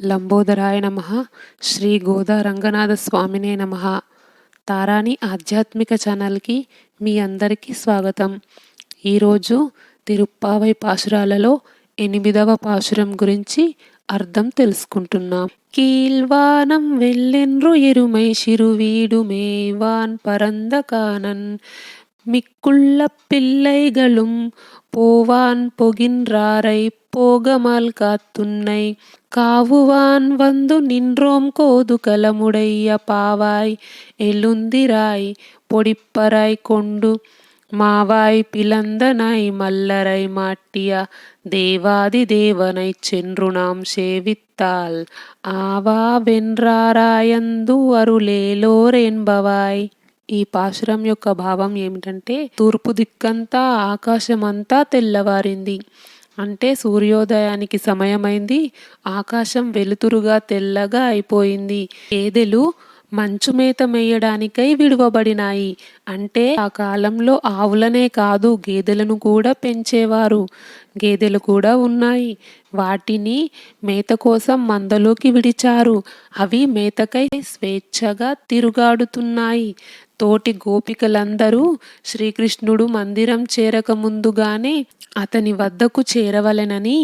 లంబోదరాయ నమ శ్రీ గోదా రంగనాథ స్వామినే నమ తారాని ఆధ్యాత్మిక ఛానల్కి మీ అందరికీ స్వాగతం ఈరోజు తిరుప్పావై పాశురాలలో ఎనిమిదవ పాశురం గురించి అర్థం తెలుసుకుంటున్నాం కీల్వానం వెళ్ళెన్రు ఎరుమై శిరువీడు మేవాన్ పరందకానన్ மிக்குள்ள பிள்ளைகளும் போவான் பொகின்றாரைப் போகமால் காத்துன்னை. காவுவான் வந்து நின்றோம் கோதுகலமுடைய பாவாய். எழுந்திராய் பொடிப்பராய் கொண்டு மாவாய் பிளந்தனாய் மல்லரை மாட்டியா. தேவாதி தேவனை சென்று நாம் சேவித்தால். ஆவா வென்றாராயந்து அருளேலோர் என்பவாய். ఈ పాశురం యొక్క భావం ఏమిటంటే తూర్పు దిక్కంతా ఆకాశమంతా తెల్లవారింది. అంటే సూర్యోదయానికి సమయమైంది ఆకాశం వెలుతురుగా తెల్లగా అయిపోయింది. ఏదెలు మంచు మేత మేయడానికై విడువబడినాయి. అంటే ఆ కాలంలో ఆవులనే కాదు గేదెలను కూడా పెంచేవారు. గేదెలు కూడా ఉన్నాయి. వాటిని మేత కోసం మందలోకి విడిచారు. అవి మేతకై స్వేచ్ఛగా తిరుగాడుతున్నాయి. తోటి గోపికలందరూ శ్రీకృష్ణుడు మందిరం చేరక ముందుగానే అతని వద్దకు చేరవలెనని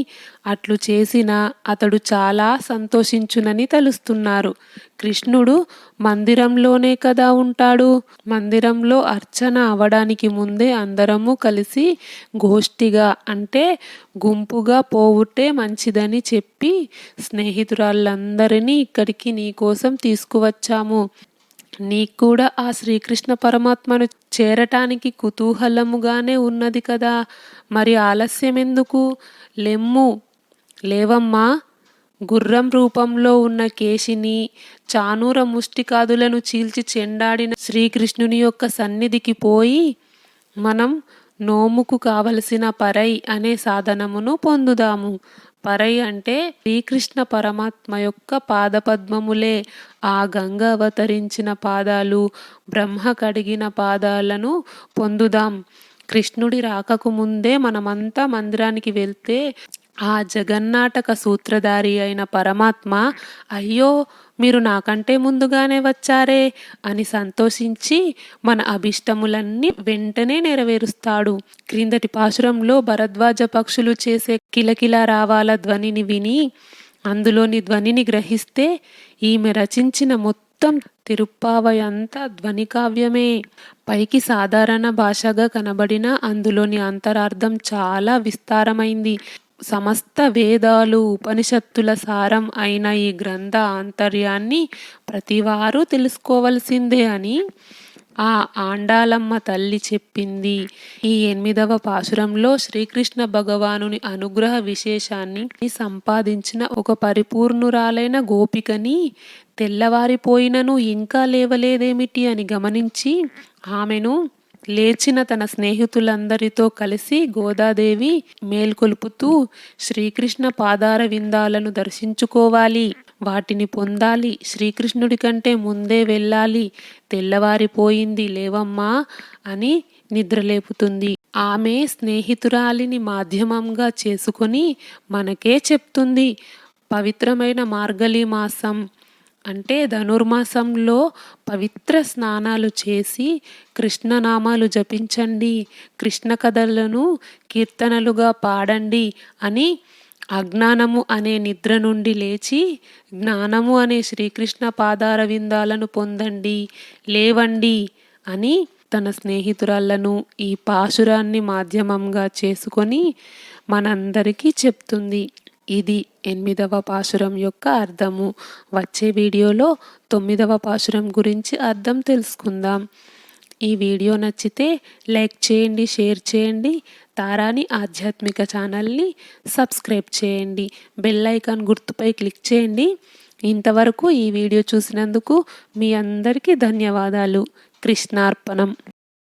అట్లు చేసిన అతడు చాలా సంతోషించునని తలుస్తున్నారు. కృష్ణుడు మందిరంలోనే కదా ఉంటాడు? మందిరంలో అర్చన అవడానికి ముందే అందరము కలిసి గోష్ఠిగా అంటే గుంపుగా పోవుటే మంచిదని చెప్పి స్నేహితురాళ్ళందరినీ ఇక్కడికి నీకోసం తీసుకువచ్చాము. నీకు కూడా ఆ శ్రీకృష్ణ పరమాత్మను చేరటానికి కుతూహలముగానే ఉన్నది కదా. మరి ఆలస్యం ఎందుకు లెమ్ము. లేవమ్మా. గుర్రం రూపంలో ఉన్న కేశిని చానూర ముష్టికాదులను చీల్చి చెండాడిన శ్రీకృష్ణుని యొక్క సన్నిధికి పోయి మనం నోముకు కావలసిన పరై అనే సాధనమును పొందుదాము. పరై అంటే శ్రీకృష్ణ పరమాత్మ యొక్క పాదపద్మములే. ఆ గంగ అవతరించిన పాదాలు బ్రహ్మ కడిగిన పాదాలను పొందుదాం. కృష్ణుడి రాకకు ముందే మనమంతా మందిరానికి వెళ్తే ఆ జగన్నాటక సూత్రధారి అయిన పరమాత్మ అయ్యో మీరు నాకంటే ముందుగానే వచ్చారే అని సంతోషించి మన అభిష్టములన్నీ వెంటనే నెరవేరుస్తాడు. క్రిందటి పాశురంలో భరద్వాజ పక్షులు చేసే కిలకిల రావాల ధ్వనిని విని అందులోని ధ్వనిని గ్రహిస్తే ఈమె రచించిన మొత్తం తిరుప్పావై అంతా ధ్వని కావ్యమే పైకి సాధారణ భాషగా కనబడిన అందులోని అంతరార్థం చాలా విస్తారమైంది. సమస్త వేదాలు ఉపనిషత్తుల సారం అయిన ఈ గ్రంథ ఆంతర్యాన్ని ప్రతివారు తెలుసుకోవలసిందే అని ఆ ఆండాలమ్మ తల్లి చెప్పింది. ఈ ఎనిమిదవ పాశురంలో శ్రీకృష్ణ భగవానుని అనుగ్రహ విశేషాన్ని సంపాదించిన ఒక పరిపూర్ణురాలైన గోపికని తెల్లవారిపోయినను ఇంకా లేవలేదేమిటి అని గమనించి ఆమెను లేచిన తన స్నేహితులందరితో కలిసి గోదాదేవి మేల్కొలుపుతూ శ్రీకృష్ణ పాదార విందాలను దర్శించుకోవాలి. వాటిని పొందాలి. శ్రీకృష్ణుడి కంటే ముందే వెళ్ళాలి. తెల్లవారిపోయింది లేవమ్మా అని నిద్రలేపుతుంది. ఆమె స్నేహితురాలిని మాధ్యమంగా చేసుకొని మనకే చెప్తుంది పవిత్రమైన మార్గలి మాసం అంటే ధనుర్మాసంలో పవిత్ర స్నానాలు చేసి కృష్ణనామాలు జపించండి కృష్ణ కథలను కీర్తనలుగా పాడండి అని అజ్ఞానము అనే నిద్ర నుండి లేచి జ్ఞానము అనే శ్రీకృష్ణ పాదార విందాలను పొందండి లేవండి అని తన స్నేహితురాళ్ళను ఈ పాశురాన్ని మాధ్యమంగా చేసుకొని మనందరికీ చెప్తుంది. ఇది ఎనిమిదవ పాశురం యొక్క అర్థము. వచ్చే వీడియోలో తొమ్మిదవ పాశురం గురించి అర్థం తెలుసుకుందాం. ఈ వీడియో నచ్చితే లైక్ చేయండి షేర్ చేయండి తారాని ఆధ్యాత్మిక ఛానల్ని సబ్స్క్రైబ్ చేయండి బెల్ ఐకాన్ గుర్తుపై క్లిక్ చేయండి. ఇంతవరకు ఈ వీడియో చూసినందుకు మీ అందరికీ ధన్యవాదాలు. కృష్ణార్పణం.